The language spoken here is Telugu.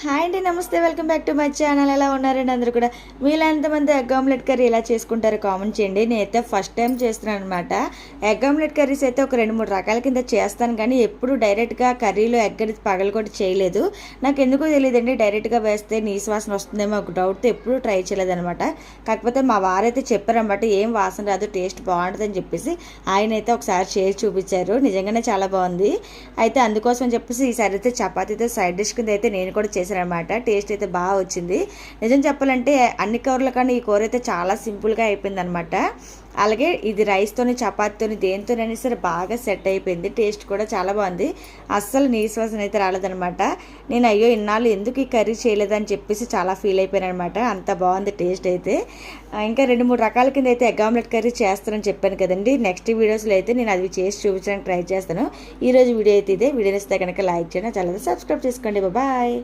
హాయ్ అండి namaste welcome back to my channel. ఎలా ఉన్నారండి అందరూ కూడా? మీలో ఎంతమంది ఎగ్ ఆమ్లెట్ కర్రీ ఎలా చేసుకుంటారో కామెంట్ చేయండి. నేనైతే ఫస్ట్ టైం చేస్తున్నాను అనమాట ఎగ్ ఆమ్లెట్ కర్రీస్ అయితే ఒక రెండు మూడు రకాల కింద చేస్తాను కానీ ఎప్పుడు డైరెక్ట్గా కర్రీలో ఎగ్ పగలు కూడా చేయలేదు. నాకు ఎందుకో తెలియదండి డైరెక్ట్గా వేస్తే నీసు వాసన వస్తుందేమో ఒక డౌట్తో ఎప్పుడూ ట్రై చేయలేదనమాట కాకపోతే మా వారైతే చెప్పారనమాట ఏం వాసన రాదు టేస్ట్ బాగుంటుందని చెప్పేసి. ఆయన అయితే ఒకసారి చేసి చూపించారు. నిజంగానే చాలా బాగుంది. అయితే అందుకోసం చెప్పేసి ఈసారి అయితే చపాతీతో సైడ్ డిష్ కింద అయితే నేను కూడా చేశాను అనమాట టేస్ట్ అయితే బాగా వచ్చింది. నిజం చెప్పాలంటే అన్ని కూరల కన్నా ఈ కూర అయితే చాలా సింపుల్గా అయిపోయింది అనమాట అలాగే ఇది రైస్తోని చపాతీతోని దేనితోనైనా సరే బాగా సెట్ అయిపోయింది. టేస్ట్ కూడా చాలా బాగుంది. అస్సలు నీశ్వాసన అయితే రాలేదనమాట నేను అయ్యో ఇన్నాళ్ళు ఎందుకు ఈ కర్రీ చేయలేదని చెప్పేసి చాలా ఫీల్ అయిపోయాను అనమాట అంత బాగుంది టేస్ట్ అయితే. ఇంకా రెండు మూడు రకాల కింద అయితే ఎగ్ ఆమ్లెట్ కర్రీ చేస్తానని చెప్పాను కదండి. నెక్స్ట్ వీడియోస్లో అయితే నేను అది చేసి చూపించడానికి ట్రై చేస్తాను. ఈ రోజు వీడియో అయితే ఇదే. వీడియో ఇస్తే కనుక లైక్ చేయండి. చాలా సబ్స్క్రైబ్ చేసుకోండి. బాయ్.